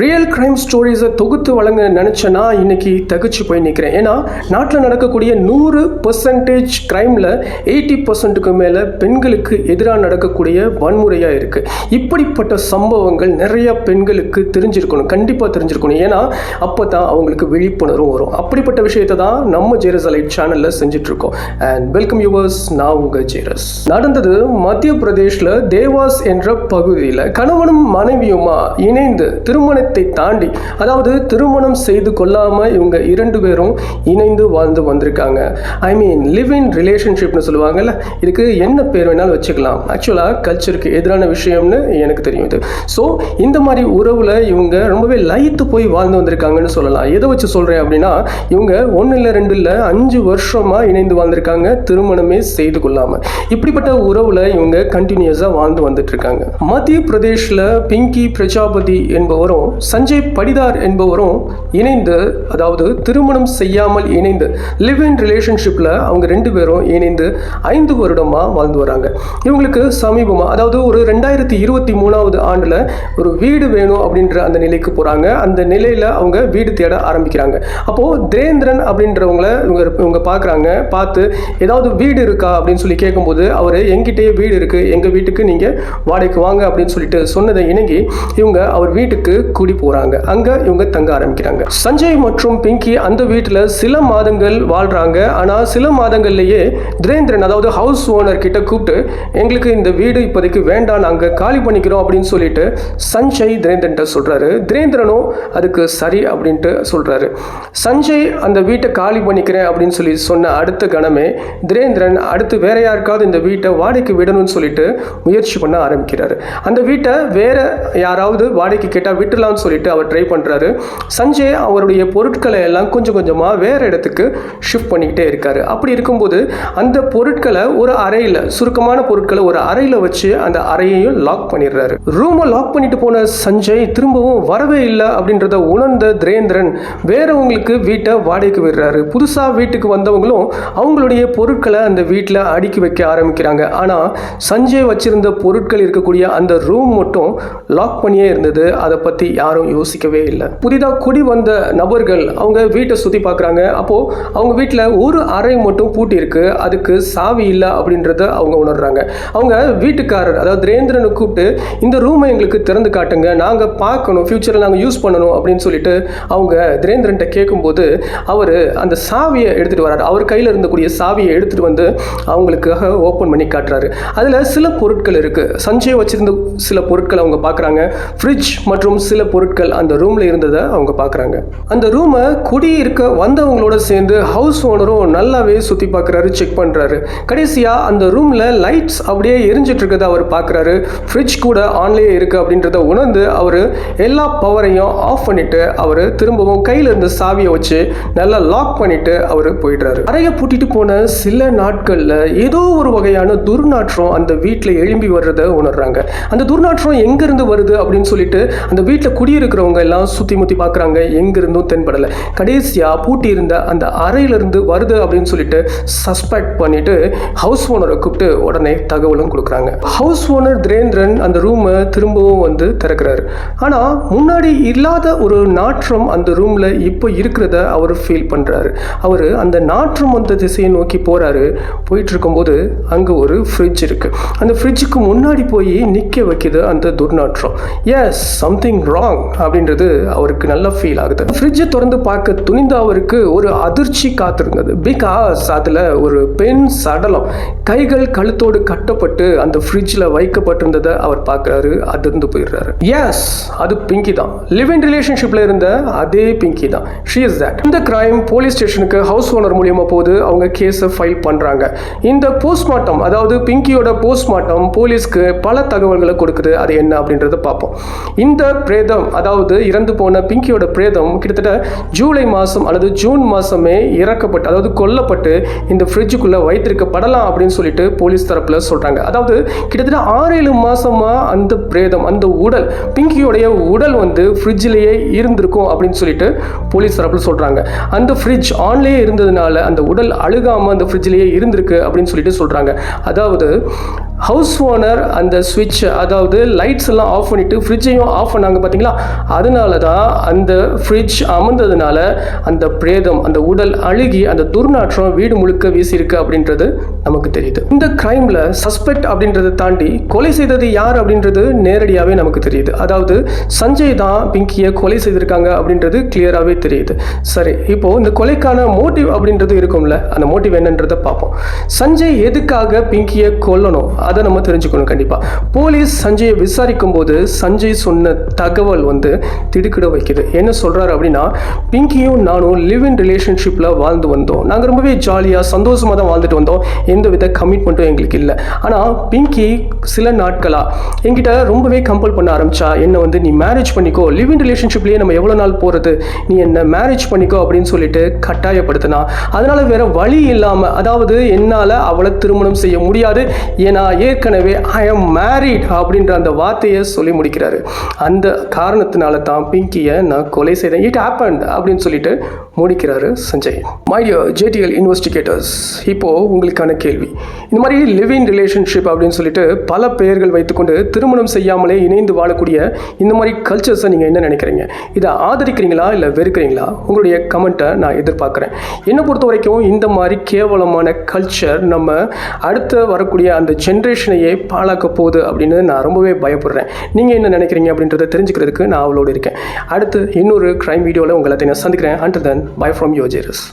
Real crime ஸ்டோரிஸை தொகுத்து வழங்க நினச்சேன்னா இன்னைக்கு தகுச்சு போய் நிற்கிறேன் ஏன்னா நாட்டில் நடக்கக்கூடிய நூறு பர்சன்டேஜ் க்ரைமில் எயிட்டி பர்சன்ட்டுக்கு மேலே பெண்களுக்கு எதிராக நடக்கக்கூடிய வன்முறையாக இருக்குது இப்படிப்பட்ட சம்பவங்கள் நிறையா பெண்களுக்கு தெரிஞ்சிருக்கணும். கண்டிப்பாக தெரிஞ்சிருக்கணும். ஏன்னா அப்போ தான் அவங்களுக்கு விழிப்புணர்வு வரும். அப்படிப்பட்ட விஷயத்தை தான் நம்ம ஜேரஸ் அலைட் சேனலில் செஞ்சிட்ருக்கோம். அண்ட் வெல்கம் யூவர்ஸ் நான் உங்கள் ஜேரஸ் நடந்தது மத்திய பிரதேஷில் தேவாஸ் என்ற பகுதியில். கணவனும் மனைவியுமா இணைந்து திருமணத்தை தாண்டி அதாவது திருமணம் செய்து கொள்ளாமல் இவங்க இரண்டு பேரும் இணைந்து வாழ்ந்து வந்திருக்காங்க. ஐ மீன் லிவ் இன் ரிலேஷன்ஷிப்னு சொல்லுவாங்கல்ல இதுக்கு என்ன பேர் வேணாலும் வச்சுக்கலாம். ஆக்சுவலாக கல்ச்சருக்கு எதிரான விஷயம்னு எனக்கு தெரியும் இது. ஸோ இந்த மாதிரி உறவில் இவங்க ரொம்பவே லயித்து போய் வாழ்ந்து வந்திருக்காங்கன்னு சொல்லலாம். எதை வச்சு சொல்கிறேன் அப்படின்னா இவங்க ஒன்று இல்லை ரெண்டு இல்லை அஞ்சு வருஷமாக இணைந்து வாழ்ந்திருக்காங்க திருமணமே செய்து கொள்ளாமல் இப்படிப்பட்ட உறவில் இவங்க கண்டினியூஸாக வாழ்ந்து வந்துட்டு இருக்காங்க. மத்திய பிரதேஷில் பிங்கி பிரஜாபதி என்பவரும் சஞ்சய் படிதார் என்பவரும் இணைந்து அதாவது திருமணம் செய்யாமல் இணைந்து லிவ் இன் ரிலேஷன்ஷிப்பில் அவங்க ரெண்டு பேரும் இணைந்து ஐந்து வருடமாக வாழ்ந்து வராங்க. இவங்களுக்கு சமீபமாக அதாவது ஒரு ரெண்டாயிரத்தி இருபத்தி மூணாவது ஆண்டில் ஒரு வீடு வேணும் அப்படின்ற அந்த நிலைக்கு போகிறாங்க அந்த நிலையில் அவங்க வீடு தேட ஆரம்பிக்கிறாங்க. அப்போது தேந்திரன் அப்படின்றவங்கள இவங்க இவங்க பார்க்குறாங்க பார்த்து ஏதாவது வீடு இருக்கா? அப்படின்னு சொல்லி கேட்கும்போது அவர் எங்கிட்டயே வீடு இருக்குது எங்கள் வீட்டுக்கு நீங்கள் வாடகைக்கு வாங்க. அப்படின்னு சொல்லிட்டு சொன்னதை இணங்கி இவங்க அவர் வீட்டுக்கு குடி போறாங்க. இவங்க தங்க ஆரம்பிக்கிறாங்க. சஞ்சய் மற்றும் பிங்கி அந்த வீட்டில் சில மாதங்கள் வாழ்றாங்க. ஆனால் சில மாதங்கள்லேயே திரேந்திரன் அதாவது ஹவுஸ் ஓனர் கிட்ட கூப்பிட்டு எங்களுக்கு இந்த வீடு இப்போதைக்கு வேண்டாம் நாங்கள் காலி பண்ணிக்கிறோம் அப்படின்னு சொல்லிட்டு சஞ்சய் துரேந்திரன்ட்ட சொல்கிறாரு திரேந்திரனும் அதுக்கு சரி அப்படின்ட்டு சொல்கிறாரு சஞ்சய் அந்த வீட்டை காலி பண்ணிக்கிறேன் அப்படின்னு சொல்லி சொன்ன அடுத்த கணமே திரேந்திரன் அடுத்து வேற யாருக்காவது இந்த வீட்டை வாடகைக்கு விடணும்னு சொல்லிட்டு முயற்சி பண்ண ஆரம்பிக்கிறாரு. அந்த வீட்டை வேற யாராவது வாடகைக்கு கேட்டால் விட்டுலாம்னு சொல்லிட்டு அவர் ட்ரை பண்ணுறாரு சஞ்சய் அவருடைய பொருட்களை எல்லாம் கொஞ்சம் கொஞ்சமாக வேற இடத்துக்கு ஷிஃப்ட் பண்ணிக்கிட்டே இருக்காரு. அப்படி இருக்கும்போது அந்த பொருட்களை ஒரு அறையில் சுருக்கமான பொருட்களை ஒரு அறையில் வச்சு அந்த அறையையும் லாக் பண்ணிடுறாரு. ரூமை லாக் பண்ணிட்டு போன சஞ்சய் திரும்பவும் வரவே இல்லை அப்படின்றத உணர்ந்த திரேந்திரன் வேறவங்களுக்கு வீட்டை வாடகைக்கு விடுறாரு. புதுசாக வீட்டுக்கு வந்தவங்களும் அவங்களுடைய பொருட்களை அந்த வீட்டில் அடுக்கி வைக்க ஆரம்பிக்கிறாங்க. ஆனால் சஞ்சய் வச்சிருந்த பொருட்கள் இருக்கக்கூடிய அந்த ரூம் மட்டும் லாக் பண்ணியே இருந்தது. அதை பற்றி யாரும் யோசிக்கவே இல்லை. புதிதாக குடி வந்த நபர்கள் அவங்க வீட்டை சுற்றி பார்க்குறாங்க. அப்போது அவங்க வீட்டில் ஒரு அறை மட்டும் பூட்டி இருக்கு அதுக்கு சாவி இல்லை அப்படின்றத அவங்க உணர்றாங்க. அவங்க வீட்டுக்காரர் அதாவது திரேந்திரனை கூப்பிட்டு இந்த ரூமை எங்களுக்கு திறந்து காட்டுங்க. நாங்கள் பார்க்கணும். ஃப்யூச்சரில் நாங்கள் யூஸ் பண்ணணும். அப்படின்னு சொல்லிட்டு அவங்க திரேந்திரன்ட்ட கேட்கும்போது அவர் அந்த சாவியை எடுத்துகிட்டு வர்றார். அவர் கையில் இருந்தக்கூடிய சாவியை எடுத்துகிட்டு வந்து அவங்களுக்காக ஓப்பன் பண்ணி காட்டுறாரு. அதில் சில பொருட்கள் இருக்குது சஞ்சய் வச்சிருந்த சில பொருட்களை அவங்க பார்க்குறாங்க. ஃப்ரிட்ஜ் மற்றும் சில பொருட்கள் அந்த ரூமில் இருந்ததை அவங்க பார்க்குறாங்க. அந்த ரூமை குடியிருக்க வந்தவங்களோட சேர்ந்து ஹவுஸ் ஓனரும் நல்லாவே சுற்றி பார்க்குறாரு செக் பண்ணுறாரு கடைசியாக அந்த ரூமில் லைட்ஸ் அப்படியே எரிஞ்சிட்டு இருக்கிறத அவர் பார்க்குறாரு. ஃப்ரிட்ஜ் கூட ஆன்லேயே இருக்குது அப்படின்றத உணர்ந்து அவர் எல்லா பவரையும் ஆஃப் பண்ணிட்டு அவர் திரும்பவும் கையில் இருந்த சாவியை வச்சு நல்லா லாக் பண்ணிட்டு அவர் போயிடுறாரு. அறையை பூட்டிட்டு போன சில நாட்களில் ஏதோ ஒரு வகையான துர்நாற்றம் அந்த வீட்டில் எழும்பி வர்றதை உணர்றாங்க. அந்த துர்நாற்றம் எங்கேருந்து வருது அப்படின்னு சொல்லிட்டு அந்த வீட்டில் குடியிருக்கிறவங்க எல்லாம் சுற்றி முற்றி பார்க்குறாங்க எங்கிருந்தும் தென்படலை. கடைசியாக பூட்டி இருந்த அந்த அறையிலிருந்து வருது அப்படின்னு சொல்லிட்டு சஸ்பெக்ட் பண்ணிட்டு ஹவுஸ் ஓனரை கூப்பிட்டு உடனே தகவலும் கொடுக்குறாங்க. ஹவுஸ் ஓனர் திரேந்திரன் அந்த ரூமை திரும்பவும் வந்து திறக்கிறாரு. ஆனால் முன்னாடி இல்லாத ஒரு நாற்றம் அந்த ரூமில் இப்போ இருக்கிறத அவர் ஃபீல் பண்ணுறாரு அவர் அந்த நாற்றம் வந்த திசையை நோக்கி போகிறாரு போயிட்டு இருக்கும்போது அங்கே ஒரு ஃப்ரிட்ஜ் இருக்குது அந்த ஃப்ரிட்ஜுக்கு முன்னாடி போய் நிற்க வைக்கிது அந்த துர்நாற்றம். எஸ் சம்திங் ராங் அப்படின்றது அவருக்கு நல்லா ஃபீல் ஆகுது. ஃப்ரிட்ஜை திறந்து பார்க்க துணிந்த அவருக்கு ஒரு அதிர்ச்சி காத்திருந்தது. பிகாஸ் அதில் ஒரு பெண் சடலம் கைகள் கழுத்தோடு கட்டப்பட்டு அந்த ஃப்ரிட்ஜில் வைக்கப்பட்டிருந்ததை அவர் பார்க்குறாரு அதிர்ந்து போயிடுறாரு. எஸ் அது பிங்கி தான். லிவ் இன் ரிலேஷன்ஷிப்பில் இருந்த அதே பிங்கி தான். ஷீ இஸ் தட் இந்த கிரைம் போலீஸ் ஸ்டேஷனுக்கு ஹவுஸ் ஓனர் மூலியமாக போது அவங்க கேஸை ஃபைல் பண்ணுறாங்க இந்த போஸ்ட்மார்ட்டம் அதாவது பிங்கியோட போஸ்ட்மார்ட்டம் போலீஸ்க்கு பல தகவல்களை கொடுக்குது. அது என்ன அப்படின்றத பார்ப்போம். இந்த பிரேதம் அதாவது இறந்து போன பிங்கியோட பிரேதம் கிட்டத்தட்ட ஜூலை மாதம் அல்லது ஜூன் மாதமே இறக்கப்பட்டு அதாவது கொல்லப்பட்டு இந்த ஃப்ரிட்ஜுக்குள்ளே வைத்திருக்கப்படலாம் அப்படின்னு சொல்லிட்டு போலீஸ் தரப்பில் சொல்கிறாங்க அதாவது கிட்டத்தட்ட ஆறு ஏழு மாதமாக அந்த பிரேதம் அந்த உடல் பிங்கியோடைய உடல் வந்து ஃப்ரிட்ஜிலேயே இருந்திருக்கும் அப்படின்னு சொல்லிட்டு போலீஸ் தரப்பில் சொல்கிறாங்க அந்த ஃப்ரிட்ஜ் ஆன்லேயே இருந்ததுனால அந்த உடல் அழுகாமல் அந்த ஃப்ரிட்ஜிலேயே இருந்திருக்கு அப்படின்னு சொல்லிட்டு சொல்கிறாங்க அதாவது ஹவுஸ் ஓனர் அந்த சுவிட்ச் அதாவது லைட்ஸ் எல்லாம் ஆஃப் பண்ணிட்டு ஃப்ரிட்ஜையும் ஆஃப் பண்ணாங்க பார்த்தீங்களா அதனால தான் அந்த ஃப்ரிட்ஜ் அமர்ந்ததுனால அந்த பிரேதம் அந்த உடல் அழுகி அந்த துர்நாற்றம் வீடு முழுக்க வீசியிருக்கு அப்படின்றது நமக்கு தெரியுது. இந்த கிரைமில் சஸ்பெக்ட் அப்படின்றத தாண்டி கொலை செய்தது யார் அப்படின்றது நேரடியாகவே நமக்கு தெரியுது. அதாவது சஞ்சய் தான் பிங்கியை கொலை செய்திருக்காங்க அப்படின்றது கிளியராகவே தெரியுது. சரி இப்போ இந்த கொலைக்கான மோட்டிவ் அப்படின்றது இருக்கும்ல அந்த மோட்டிவ் என்னன்றதை பார்ப்போம். சஞ்சய் எதுக்காக பிங்கியை கொல்லணும்? அதை நம்ம தெரிஞ்சுக்கணும் கண்டிப்பாக போலீஸ் சஞ்சயை விசாரிக்கும் போது சஞ்சய் சொன்ன தகவல் வந்து திடுக்கிட வைக்குது. என்ன சொல்கிறாரு அப்படின்னா பிங்கியும் நானும் லிவ் இன் ரிலேஷன்ஷிப்பில் வாழ்ந்து வந்தோம். நாங்கள் ரொம்பவே ஜாலியாக சந்தோஷமாக தான் வாழ்ந்துட்டு வந்தோம். எந்த வித கமிட்மெண்ட்டும் எங்களுக்கு இல்லை. ஆனால் பிங்கி சில நாட்களாக என்கிட்ட ரொம்பவே கம்பல் பண்ண ஆரம்பிச்சா என்னை வந்து நீ மேரேஜ் பண்ணிக்கோ லிவ் இன் ரிலேஷன்ஷிப்லேயே நம்ம எவ்வளோ நாள் போகிறது நீ என்ன மேரேஜ் பண்ணிக்கோ அப்படின்னு சொல்லிட்டு கட்டாயப்படுத்தினா அதனால் வேற வழி இல்லாமல் அதாவது என்னால் அவளை திருமணம் செய்ய முடியாது. ஏன்னா ஏற்கனவே ஐ எம் மேரிட் அப்படின்ற அந்த வார்த்தையை சொல்லி முடிக்கிறாரு. அந்த காரணத்தினால தான் பிங்கியை நான் கொலை செய்தேன். இட் ஹேப்பன் அப்படின்னு சொல்லிட்டு முடிக்கிறாரு சஞ்சய். மை ஜேடிஎல் இன்வெஸ்டிகேட்டர்ஸ் இப்போது உங்களுக்கான கேள்வி. இந்த மாதிரி லிவ் இன் ரிலேஷன்ஷிப் அப்படின்னு சொல்லிட்டு பல பெயர்கள் வைத்துக்கொண்டு திருமணம் செய்யாமலே இணைந்து வாழக்கூடிய இந்த மாதிரி கல்ச்சர்ஸை நீங்கள் என்ன நினைக்கிறீங்க? இதை ஆதரிக்கிறீங்களா இல்லை வெறுக்கிறீங்களா? உங்களுடைய கமெண்ட்டை நான் எதிர்பார்க்குறேன். என்னை பொறுத்த வரைக்கும் இந்த மாதிரி கேவலமான கல்ச்சர் நம்ம அடுத்த வரக்கூடிய அந்த ஜென்ரேஷனையே பாழாக்க போகுது அப்படின்னு நான் ரொம்பவே பயப்படுறேன். நீங்கள் என்ன நினைக்கிறீங்க அப்படின்றத தெரிஞ்சுக்கிறதுக்கு நான் அவளோடு இருக்கேன். அடுத்து இன்னொரு க்ரைம் வீடியோவில் உங்களை நான் சந்திக்கிறேன். And then bye from யோஜேரஸ்